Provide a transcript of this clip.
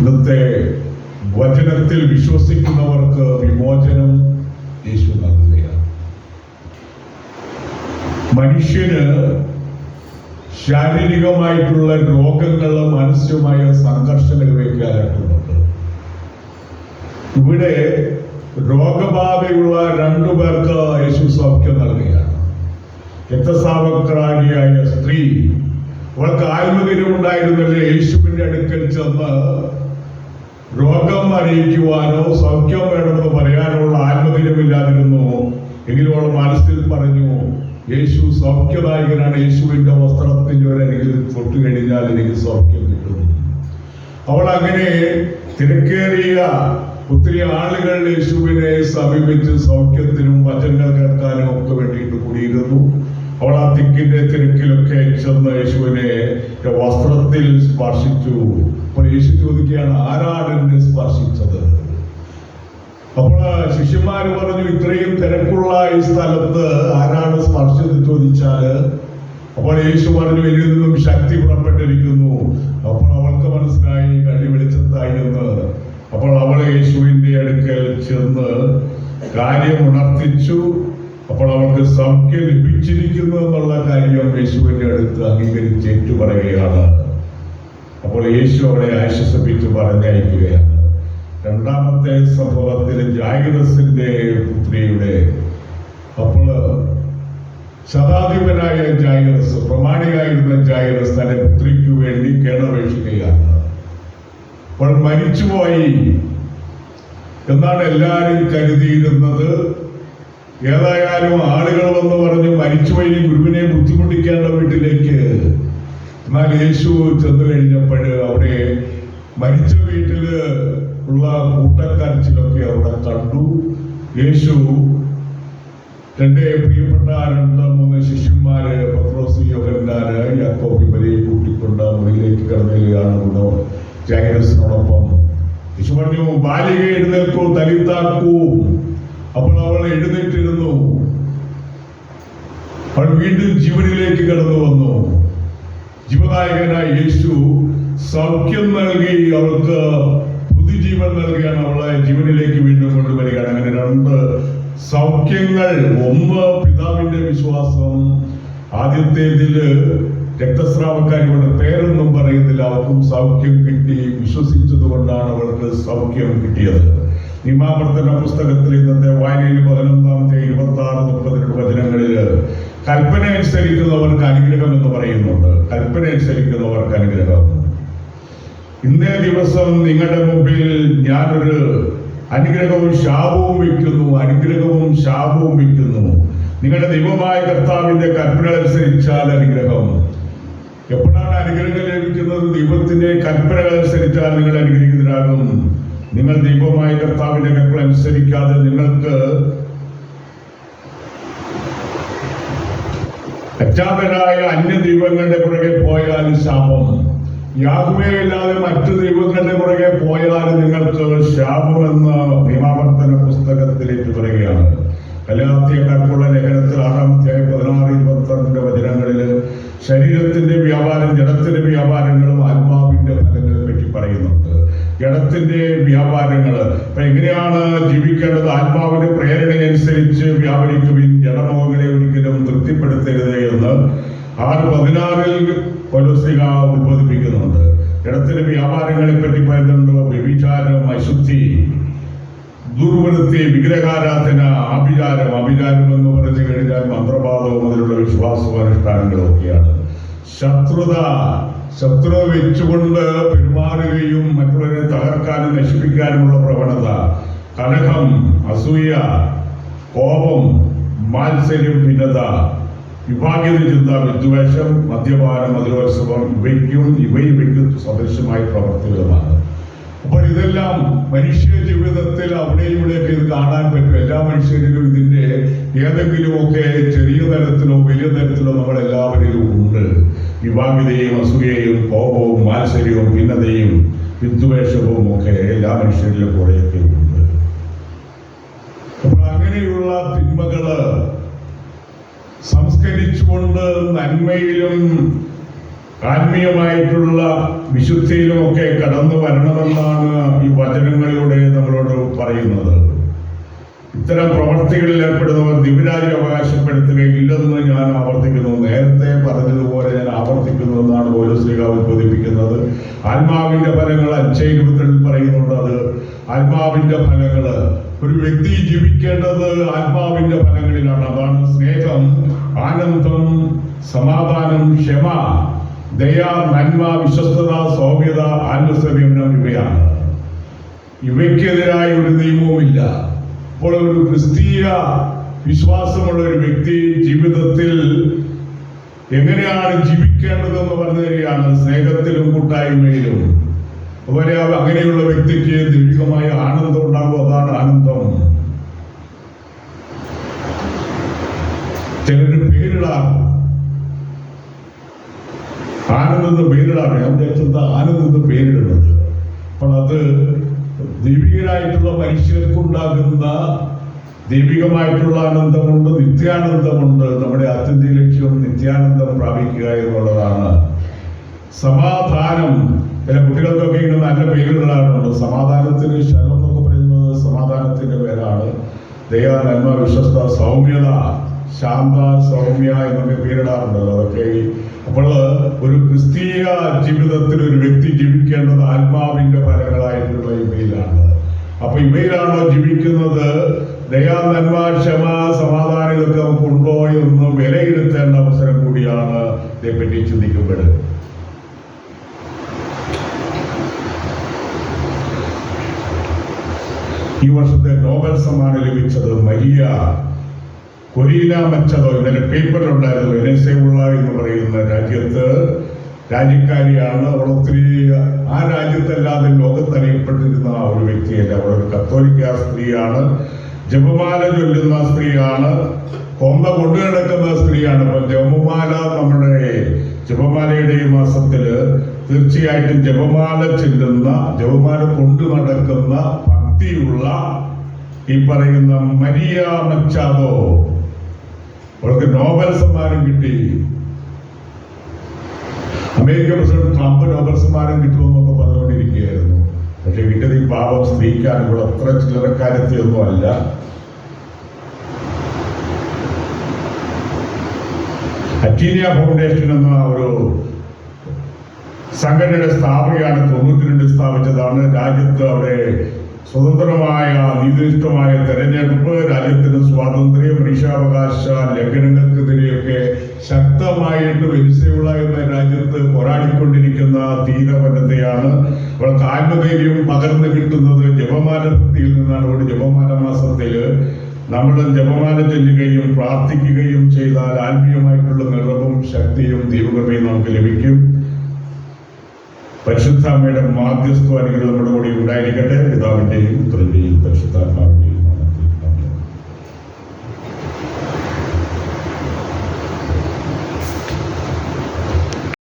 ഇന്നത്തെ വചനത്തിൽ വിശ്വസിക്കുന്നവർക്ക് വിമോചനം യേശു നൽകുകയാണ്. മനുഷ്യന് ശാരീരികമായിട്ടുള്ള രോഗങ്ങൾ മാനസികമായ സംഘർഷങ്ങളിലേക്ക് ഇവിടെ രോഗബാധയുള്ള രണ്ടു പേർക്ക് യേശു സൗഖ്യം നൽകുകയാണ്. രക്തസാവക്രാരിയായ സ്ത്രീ. അവൾക്ക് ആത്മദിനമുണ്ടായിരുന്നല്ലേ യേശുവിന്റെ അടുക്കൽ ചെന്ന് രോഗം അറിയിക്കുവാനോ സൗഖ്യം വേണമെന്ന് പറയാനുള്ള ആത്മധൈര്യമില്ലാതിരുന്നു എങ്കിലും അവൾ മനസ്സിൽ പറഞ്ഞു യേശു സൗഖ്യദായകനാണ്. യേശുവിന്റെ വസ്ത്രത്തിന്റെ ഒരു അരികിൽ തൊട്ടു കഴിഞ്ഞാൽ എനിക്ക് സൗഖ്യം കിട്ടും. അവൾ അങ്ങനെ തിരക്കേറിയ ഒത്തിരി ആളുകൾ യേശുവിനെ സമീപിച്ച് സൗഖ്യത്തിനും വചനങ്ങൾ കേൾക്കാനും ഒക്കെ വേണ്ടിയിട്ട് കൂടിയിരുന്നു. അവൾ ആ തിക്കിന്റെ തിരക്കിലൊക്കെ ചെന്ന് യേശുവിനെ വസ്ത്രത്തിൽ സ്പർശിച്ചു. അപ്പോൾ യേശു ചോദിക്കുകയാണ് ആരാണ് എന്നെ സ്പർശിച്ചത്? അപ്പോൾ ശിഷ്യന്മാര് പറഞ്ഞു ഇത്രയും തിരക്കുള്ള ഈ സ്ഥലത്ത് ആരാണ് സ്പർശിച്ചത്? ചോദിച്ചാൽ അപ്പോൾ യേശു പറഞ്ഞു എനിക്ക് നിന്നും ശക്തി പുറപ്പെട്ടിരിക്കുന്നു. അപ്പോൾ അവൾക്ക് മനസ്സിലായി കള്ളി വെളിച്ചത്തായി എന്ന് അപ്പോൾ അവൾ യേശുവിന്റെ അടുക്കൽ ചെന്ന് കാര്യം ഉണർത്തിച്ചു. അപ്പോൾ അവൾക്ക് സൗഖ്യം ലഭിച്ചിരിക്കുന്നു എന്നുള്ള കാര്യം യേശുവിന്റെ അടുത്ത് അംഗീകരിച്ച് ഏറ്റുപറയുകയാണ്. അപ്പോൾ യേശു അവളെ ആശ്വസിപ്പിച്ച് പറഞ്ഞയക്കുകയാണ്. രണ്ടാമത്തെ സംഭവത്തിൽ ജാഗ്രസിന്റെ പുത്രിയുടെ അപ്പോൾ ശതാധിപനായ ജാഗ്രസ് പ്രമാണിയായിരുന്ന ജാഗ്രസ് തന്റെ പുത്രിക്ക് വേണ്ടി കേണപേക്ഷിക്കുകയാണ്. അപ്പോൾ മരിച്ചുപോയി. എന്നാണ് എല്ലാവരും കരുതിയിരുന്നത്. ഏതായാലും ആളുകൾ വന്ന് പറഞ്ഞു മരിച്ചുപോയി ഗുരുവിനെ ബുദ്ധിമുട്ടിക്കേണ്ട വീട്ടിലേക്ക്. എന്നാൽ യേശു ചെന്നു കഴിഞ്ഞപ്പോൾ അവിടെ മരിച്ച വീട്ടിൽ ഉള്ള കൂട്ടക്കരച്ചിലൊക്കെ അവിടെ കണ്ടു. യേശു തന്റെ പ്രിയപ്പെട്ട രണ്ട് മൂന്ന് ശിഷ്യന്മാര് പത്രോസ് യാക്കോബ് ഇവരെയും കൂട്ടിക്കൊണ്ട് മുറിയിലേക്ക് കിടന്നുകയാണ് ജൈനസിനോടൊപ്പം. യേശു പറഞ്ഞു ബാലിക എഴുന്നേൽക്കൂ തലിത്താക്കൂ. അപ്പോൾ അവൾ എഴുന്നേറ്റിരുന്നു. അവൾ വീണ്ടും ജീവനിലേക്ക് കടന്നു വന്നു ജീവനായകനായ യേശു സൗഖ്യം നൽകി അവൾക്ക് പുതുജീവൻ നൽകിയാണ് അവളെ ജീവനിലേക്ക് വീണ്ടും കൊണ്ടുവരികയാണ്. അങ്ങനെ രണ്ട് സൗഖ്യങ്ങൾ ഒന്ന് പിതാവിന്റെ വിശ്വാസം ആദ്യത്തേതിൽ രക്തസ്രാവക്കാരികളുടെ പേരൊന്നും പറയുന്നില്ല. അവർക്കും സൗഖ്യം കിട്ടി. വിശ്വസിച്ചത് കൊണ്ടാണ് അവൾക്ക് സൗഖ്യം കിട്ടിയത്. നിയമാവർത്തന പുസ്തകത്തിൽ ഇന്നത്തെ വായനയിൽ പതിനൊന്നാമത്തെ ഇരുപത്തി ആറ് കൽപ്പന അനുസരിക്കുന്നവർക്ക് അനുഗ്രഹം എന്ന് പറയുന്നുണ്ട്. കൽപ്പന അനുസരിക്കുന്നവർക്ക് അനുഗ്രഹം. ഇന്നേ ദിവസം നിങ്ങളുടെ മുമ്പിൽ ഞാനൊരു അനുഗ്രഹവും ശാപവും വയ്ക്കുന്നു അനുഗ്രഹവും ശാപവും വയ്ക്കുന്നു. നിങ്ങളുടെ ദൈവമായ കർത്താവിന്റെ കൽപ്പന അനുസരിച്ചാൽ അനുഗ്രഹം. എപ്പോഴാണ് അനുഗ്രഹം ലഭിക്കുന്നത്? ദൈവത്തിന്റെ കൽപ്പനകൾ അനുസരിച്ചാൽ നിങ്ങൾ അനുഗ്രഹിക്കുന്നതിനാകും നിങ്ങൾ ദൈവമായ കർത്താവിന്റെ കൽപ്പന അനുസരിക്കാതെ നിങ്ങൾക്ക് അജ്ഞാതരായ അന്യ ദൈവങ്ങളുടെ പുറകെ പോയാൽ ശാപം. യാഹുവയല്ലാതെ മറ്റു ദൈവങ്ങളുടെ പുറകെ പോയാൽ നിങ്ങൾക്ക് ശാപമെന്ന് ഭീമാവർത്തന പുസ്തകത്തിലേക്ക് പറയുകയാണ്. കലാത്തിയക്കാർക്കുള്ള ലേഖനത്തിൽ ആറാം അധ്യായം പതിനാറ് ഇരുപത്തിരണ്ട് വചനങ്ങളിൽ ശരീരത്തിന്റെ വ്യാപാരം ജലത്തിന്റെ വ്യാപാരങ്ങളും ജഡത്തിന്റെ വ്യാപാരങ്ങൾ. അപ്പൊ എങ്ങനെയാണ് ജീവിക്കേണ്ടത്? ആത്മാവിന്റെ പ്രേരണയനുസരിച്ച് വ്യാപരിക്കുവിൻ ജഡമോഹങ്ങളെ ഒരിക്കലും തൃപ്തിപ്പെടുത്തരുത് എന്ന് ആറ് പതിനാറിൽ കൊലോസിക ഉത്ബോധിപ്പിക്കുന്നുണ്ട് ജഡത്തിന്റെ വ്യാപാരങ്ങളെ പറ്റി പറയുന്നുണ്ട്? വ്യഭിചാരം അശുദ്ധി ദുർവൃത്തി വിഗ്രഹാരാധന ആഭിചാരം. അഭിചാരം എന്ന് പറഞ്ഞു കഴിഞ്ഞാൽ മന്ത്രവാദവും അതിലുള്ള വിശ്വാസവും അനുഷ്ഠാനങ്ങളും ഒക്കെയാണ് ശത്രുത ശത്രു വെച്ചുകൊണ്ട് പെരുമാറുകയും മറ്റുള്ളവരെ തകർക്കാനും നശിപ്പിക്കാനുമുള്ള പ്രവണത കലഹം അസൂയ കോപം മാത്സര്യം ഭിന്നത വിഭാഗീയ ചിന്ത വിദ്വേഷം മദ്യപാനം മധുരോത്സവം ഇവയ്ക്കും ഇവയും ഇവയ്ക്കും സദൃശമായി പ്രവർത്തിക്കുന്നതാണ് അപ്പോൾ ഇതെല്ലാം മനുഷ്യ ജീവിതത്തിൽ അവിടെ ഇവിടെയൊക്കെ ഇത് കാണാൻ പറ്റും. എല്ലാ മനുഷ്യരിലും ഇതിന്റെ ഏതെങ്കിലുമൊക്കെ ചെറിയ തരത്തിലോ വലിയ തരത്തിലോ നമ്മൾ എല്ലാവരിലും ഉണ്ട്. വിവാഹിതയും അസൂയയും കോപവും മാത്സര്യവും ഭിന്നതയും വിദ്വേഷവും ഒക്കെ എല്ലാ മനുഷ്യരിലും കുറെയൊക്കെ ഉണ്ട്. അപ്പോൾ അങ്ങനെയുള്ള തിന്മകൾ സംസ്കരിച്ചുകൊണ്ട് നന്മയിലും ആത്മീയമായിട്ടുള്ള വിശുദ്ധിയിലുമൊക്കെ കടന്നു വരണമെന്നാണ് ഈ വചനങ്ങളിലൂടെ നമ്മളോട് പറയുന്നത്. ഇത്തരം പ്രവർത്തികളിൽ ഏർപ്പെടുന്നവർ ദിവ്യരാജ്യം അവകാശപ്പെടുത്തുകയില്ലെന്ന് ഞാൻ ആവർത്തിക്കുന്നു. നേരത്തെ പറഞ്ഞതുപോലെ ഞാൻ ആവർത്തിക്കുന്നു എന്നാണ് ഓരോ ശ്രീകാവ് ഉദ്ബോധിപ്പിക്കുന്നത് ആത്മാവിന്റെ ഫലങ്ങൾ അഞ്ചേ ഇരുപത്തിരണ്ടിൽ പറയുന്നുണ്ട് അത്. ആത്മാവിന്റെ ഫലങ്ങൾ ഒരു വ്യക്തി ജീവിക്കേണ്ടത് ആത്മാവിന്റെ ഫലങ്ങളിലാണ്. അതാണ് സ്നേഹം ആനന്ദം സമാധാനം ക്ഷമ ദയ നന്മ വിശ്വസ്തത സൗമ്യത ആത്മസംയമനം ഇവയാണ്. ഇവയ്ക്കെതിരായ ഒരു നിയമവുമില്ല. അപ്പോൾ ഒരു ക്രിസ്തീയ വിശ്വാസമുള്ള ഒരു വ്യക്തി ജീവിതത്തിൽ എങ്ങനെയാണ് ജീവിക്കേണ്ടതെന്ന് പറഞ്ഞു തരികയാണ് സ്നേഹത്തിലും കൂട്ടായ്മയിലും. അതുപോലെ അങ്ങനെയുള്ള വ്യക്തിക്ക് ദൈവികമായ ആനന്ദം ഉണ്ടാകും അതാണ് ആനന്ദം. ചിലര് പേരിടാം ആനന്ദെന്ന് പേരിടാം ഞാൻ വിചാരിച്ചത് ആനന്ദെന്ന് പേരിടുന്നത്. അപ്പോൾ അത് ദൈവികരായിട്ടുള്ള മനുഷ്യർക്കുണ്ടാകുന്ന ദൈവികമായിട്ടുള്ള ആനന്ദമുണ്ട് നിത്യാനന്ദമുണ്ട്. നമ്മുടെ ആത്യന്തിക ലക്ഷ്യം നിത്യാനന്ദം പ്രാപിക്കുക എന്നുള്ളതാണ്. സമാധാനം ചില കുട്ടികൾക്കൊക്കെ ഇങ്ങനെ നല്ല പേരുകളാണുണ്ട് സമാധാനത്തിന് ശരം എന്നൊക്കെ പറയുന്നത് സമാധാനത്തിന്റെ പേരാണ്. ദയ നന്മ വിശ്വസ്ത സൗമ്യത. ശാന്ത സൗമ്യ എന്നൊക്കെ പേരിടാറുണ്ടല്ലോ. അതൊക്കെ അപ്പോൾ ഒരു ക്രിസ്തീയ ജീവിതത്തിൽ ഒരു വ്യക്തി ജീവിക്കേണ്ടത് ആത്മാവിന്റെ ഫലങ്ങളായിട്ടുള്ള ഇവയിലാണ് അപ്പൊ ഇവയിലാണോ ജീവിക്കുന്നത്? ദയാ നന്മ ക്ഷമ സമാധാനം ഇതൊക്കെ നമുക്ക് ഉണ്ടോ എന്ന് വിലയിരുത്തേണ്ട അവസരം കൂടിയാണ് ഇതേപ്പറ്റി ചിന്തിക്കുമ്പോൾ. ഈ വർഷത്തെ നോബൽ സമ്മാനം ലഭിച്ചത് മരിയ കൊരീന മച്ചതോ ഇന്നലെ പേപ്പറിലുണ്ടായിരുന്നു ഉള്ള എന്ന് പറയുന്ന രാജ്യത്ത് രാജ്യക്കാരിയാണ് അവൾ ഒത്തിരി ആ രാജ്യത്തല്ലാതെ ലോകത്തറിയപ്പെട്ടിരുന്ന ഒരു വ്യക്തിയല്ല. അവൾ ഒരു കത്തോലിക്ക സ്ത്രീയാണ് ജപമാല ചൊല്ലുന്ന സ്ത്രീയാണ് കൊന്ന കൊണ്ടു കിടക്കുന്ന സ്ത്രീയാണ്. അപ്പൊ ജപമാല നമ്മുടെ ജപമാലയുടെ ഈ മാസത്തിൽ തീർച്ചയായിട്ടും ജപമാല ചെല്ലുന്ന ജപമാല കൊണ്ടു നടക്കുന്ന ഭക്തിയുള്ള ഈ പറയുന്ന മരിയ മച്ചാദോ അവൾക്ക് നോബൽ സമ്മാനം കിട്ടി. അമേരിക്കൻ പ്രസിഡന്റ് ട്രംപ് നോബൽ സമ്മാനം കിട്ടുമെന്നൊക്കെ പറഞ്ഞുകൊണ്ടിരിക്കുകയായിരുന്നു. പക്ഷെ കിട്ടിയത് ഈ പാപം സ്ത്രീക്കാനുള്ള അത്ര ചില്ലറക്കാരത്തിയൊന്നും അല്ല. അറ്റീനിയ ഫൗണ്ടേഷൻ എന്ന ഒരു സംഘടനയുടെ സ്ഥാപകയാണ് തൊണ്ണൂറ്റി രണ്ട് സ്ഥാപിച്ചതാണ്. രാജ്യത്ത് അവിടെ സ്വതന്ത്രമായ നീതിനിഷ്ഠമായ തെരഞ്ഞെടുപ്പ് രാജ്യത്തിന് സ്വാതന്ത്ര്യം മനുഷ്യാവകാശ ലംഘനങ്ങൾക്കെതിരെയൊക്കെ ശക്തമായിട്ട് വെനിസേവള എന്ന രാജ്യത്ത് പോരാടിക്കൊണ്ടിരിക്കുന്ന ധീര വനിതയാണ് അവൾക്ക് ആത്മധൈര്യം പകർന്നു കിട്ടുന്നത് ജപമാല നിന്നാണ്. ഒരു ജപമാല മാസത്തിൽ നമ്മൾ ജപമാല ചൊല്ലുകയും പ്രാർത്ഥിക്കുകയും ചെയ്താൽ ആത്മീയമായിട്ടുള്ള നിറവും ശക്തിയും ദൈവകൃപയും നമുക്ക് ലഭിക്കും. പരിശുദ്ധാമ്മയുടെ മാധ്യസ്ഥ അനുഗ്രഹം നമ്മുടെ കൂടി ഉണ്ടായിരിക്കട്ടെ. പിതാവിന്റെയും പുത്രന്റെയും പരിശുദ്ധാത്മാവിന്റെയും